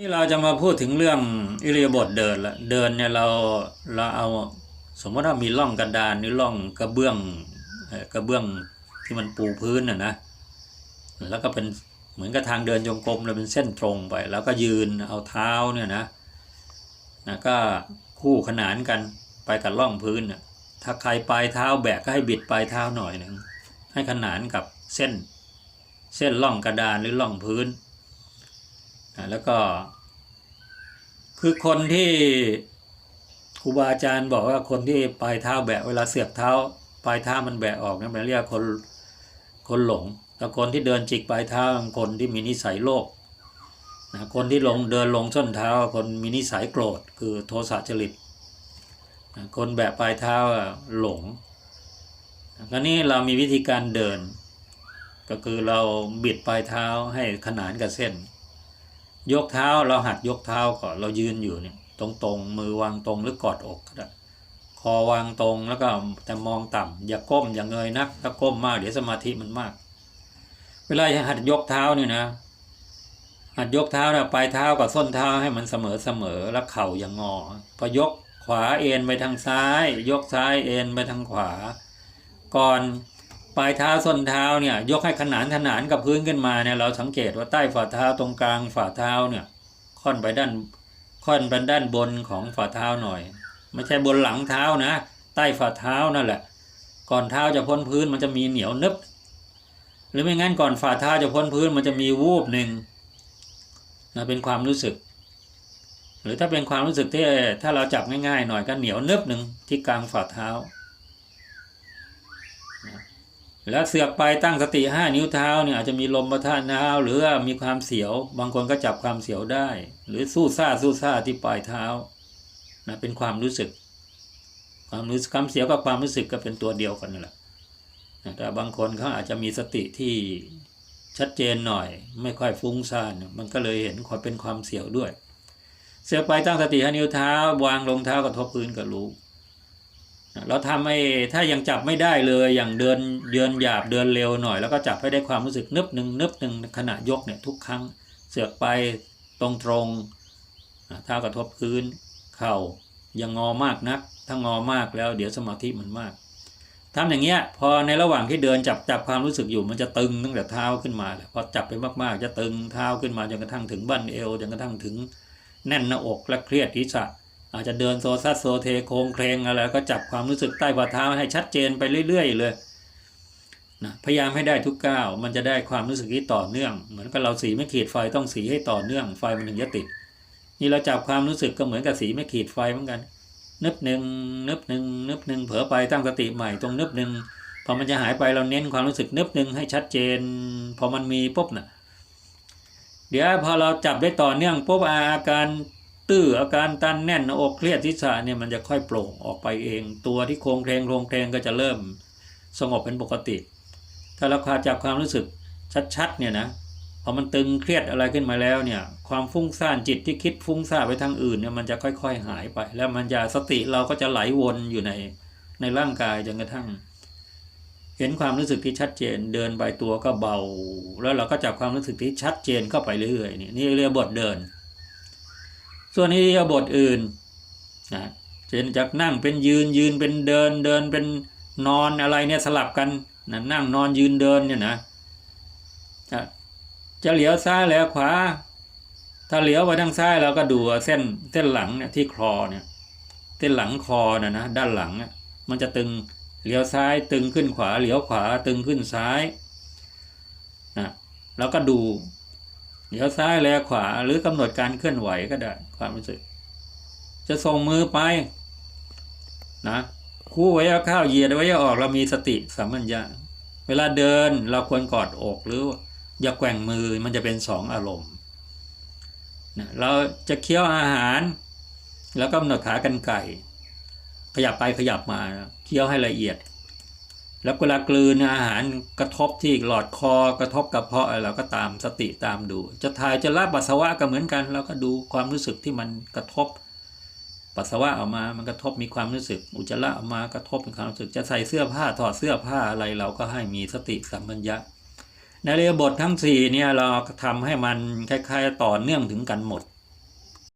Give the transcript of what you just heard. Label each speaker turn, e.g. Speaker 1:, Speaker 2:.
Speaker 1: นี่เราจะมาพูดถึงเรื่องอิริยาบถเดินละเดินเนี่ยเราเราเอาสมมติว่ามีร่องกระดานหรือร่องกระเบื้องกระเบื้องที่มันปูพื้นน่ะนะแล้วก็เป็นเหมือนกับทางเดินจงกรมเลยเป็นเส้นตรงไป แล้วก็ยืนเอาเท้าเนี่ยนะนะก็คู่ขนานกันไปกับร่องพื้นนะถ้าใครปลายเท้าแบกก็ให้บิดปลายเท้าหน่อยหนึ่งให้ขนานกับเส้น เส้นร่องกระดานหรือร่องพื้น แล้วก็ คือคนที่ครูบาอาจารย์บอกว่าคนที่ปลายเท้าแบะเวลาเสียบเท้าปลายเท้ามันแบะออกนั่นเป็นเรียกคนคนหลงแต่คนที่เดินจิกปลายเท้าเป็นคนที่มีนิสัยโลภนะคนที่ลงเดินลงส้นเท้า คนมีนิสัยโกรธคือโทสะจริตนะคนแบะปลายเท้าหลงคราวนี้เรามีวิธีการเดิน ก็คือเราบิดปลายเท้าให้ขนานกับเส้น ยกเท้าเราหัดยกเท้าก่อนเรายืนอยู่เนี่ยตรงๆมือวางตรงหรือกอดอกก็ได้คอวางตรงแล้วก็แต่มองต่ำอย่าก้มอย่าเงยนัก ถ้าก้มมากเดี๋ยวสมาธิมันมาก เวลาหัดยกเท้าเนี่ยนะ หัดยกเท้านะปลายเท้ากับส้นเท้าให้มันเสมอเสมอแล้วเข่าอย่างงอพอยกขวาเอ็นไปทางซ้าย ยกซ้ายเอ็นไปทางขวา ก่อน ปลายเท้าส้นเท้าเนี่ยยกให้ขนานขนานกับพื้นขึ้นมาเนี่ยเราสังเกตว่าใต้ฝ่าเท้าตรงกลางฝ่าเท้าเนี่ยค่อนไปด้านค่อนไปด้านบนของฝ่าเท้าหน่อย ไม่ใช่บนหลังเท้านะ ใต้ฝ่าเท้านั่นแหละ ก่อนเท้าจะพ้นพื้นมันจะมีเหนียวนึบ หรือไม่งั้นก่อนฝ่าเท้าจะพ้นพื้นมันจะมีวูบหนึ่งนะเป็นความรู้สึก หรือถ้าเป็นความรู้สึกที่ถ้าเราจับง่ายๆหน่อยก็เหนียวนึบหนึ่งที่กลางฝ่าเท้า แล้วเสือกไปตั้งสติห้านิ้วเท้าเนี่ยอาจจะมีลมประทานเท้า หรือมีความเสียว บางคนก็จับความเสียวได้ หรือสู้ซ่าสู้ซ่าที่ปลายเท้านะเป็นความรู้สึก ความรู้สึกความเสียวกับความรู้สึกก็เป็นตัวเดียวกันนั่นแหละนะแต่บางคนเขาอาจจะมีสติที่ชัดเจนหน่อย ไม่ค่อยฟุ้งซ่านมันก็เลยเห็นความเป็นความเสียวด้วย เสือกไปตั้งสติห้านิ้วเท้าวางลงเท้ากระทบพื้นก็รู้ เราทำให้ถ้ายังจับไม่ได้เลยอย่างเดินเดินหยาบเดินเร็วหน่อย แล้วก็จับให้ได้ความรู้สึกนึบหนึ่งนึบหนึ่งขณะยกเนี่ยทุกครั้งเสือกไปตรงตรงเท้ากระทบพื้นเข่ายังงอมากนัก ถ้างอมากแล้วเดี๋ยวสมาธิมันมากทำอย่างเงี้ยพอในระหว่างที่เดินจับจับความรู้สึกอยู่มันจะตึงตั้งแต่เท้าขึ้นมาแหละพอจับไปมากๆ จะตึงเท้าขึ้นมาจนกระทั่งถึงบั้นเอวจนกระทั่งถึงแน่นหน้าอกและเครียดทิศะ อาจจะเดินโซซัสโซเทโครงเครงอะไรก็จับความรู้สึกใต้ฝ่าเท้าให้ชัดเจนไปเรื่อย ๆ เลยนะพยายามให้ได้ทุกก้าวมันจะได้ความรู้สึกที่ต่อเนื่อง เหมือนกับเราสีไม่ขีดไฟต้องสีให้ต่อเนื่องไฟมันถึงจะติด นี่เราจับความรู้สึกก็เหมือนกับสีไม่ขีดไฟเหมือนกัน นึบหนึ่งนึบหนึ่งนึบหนึ่งเผลอไปตั้งสติใหม่ตรงนึบหนึ่งพอมันจะหายไปเราเน้นความรู้สึกนึบหนึ่งให้ชัดเจน พอมันมีปุ๊บน่ะเดี๋ยวพอเราจับได้ต่อเนื่องปุ๊บอาการ ตื้ออาการตันแน่นหน้าอกเครียดทิศะเนี่ยมันจะค่อยโปร่งออกไปเอง ตัวที่โครงเครงโครงเครงก็จะเริ่มสงบเป็นปกติ ถ้าเราขาดจากความรู้สึกชัดๆเนี่ยนะพอมันตึงเครียดอะไรขึ้นมาแล้วเนี่ยความฟุ้งซ่านจิตที่คิดฟุ้งซ่านไปทางอื่นเนี่ยมันจะค่อย ๆ หายไป แล้วมันจะสติเราก็จะไหลวนอยู่ในในร่างกายจนกระทั่ง เห็นความรู้สึกที่ชัดเจนเดินไปตัวก็เบา แล้วเราก็จับความรู้สึกที่ชัดเจนเข้าไปเรื่อยๆนี่นี่เรียกบทเดิน ส่วนอิริยาบถอื่นนะเช่นจากนั่งเป็นยืนยืนเป็นเดินเดินเป็นนอนอะไรเนี่ยสลับกันนะนั่งนอนยืนเดินเนี่ยนะจะจะเหลียวซ้ายแล้วขวา ถ้าเหลียวไปทางซ้ายเราก็ดูเส้นเส้นหลังเนี่ยที่คอเนี่ยเส้นหลังคอเนี่ยนะด้านหลังมันจะตึงเหลียวซ้ายตึงขึ้นขวาเหลียวขวาตึงขึ้นซ้ายนะแล้วก็ดู เดี๋ยวซ้ายแลขวาหรือกำหนดการเคลื่อนไหวก็ได้ความรู้สึก จะส่งมือไป นะคู่ไว้เอาข้าวเหยียดไว้เอาออกเรามีสติสัมปัญญาเวลาเดินเราควรกอดอกหรืออย่าแกว่งมือมันจะเป็นสองอารมณ์นะเราจะเคี้ยวอาหาร แล้วก็กำหนดขากรรไก่ ขยับไปขยับมาเคี้ยวให้ละเอียด แล้วเวลากลืนอาหารกระทบที่หลอดคอกระทบกระเพาะเราก็ตามสติตามดู จะถ่ายจะลาปัสสาวะก็เหมือนกันเราก็ดูความรู้สึกที่มันกระทบ ปัสสาวะออกมามันกระทบมีความรู้สึก อุจจาระออกมากระทบมีความรู้สึกจะใส่เสื้อผ้าถอดเสื้อผ้าอะไรเราก็ให้มีสติสัมปัญญะในเรียบททั้งสี่เนี่ยเราทำให้มันคล้ายๆต่อเนื่องถึงกันหมด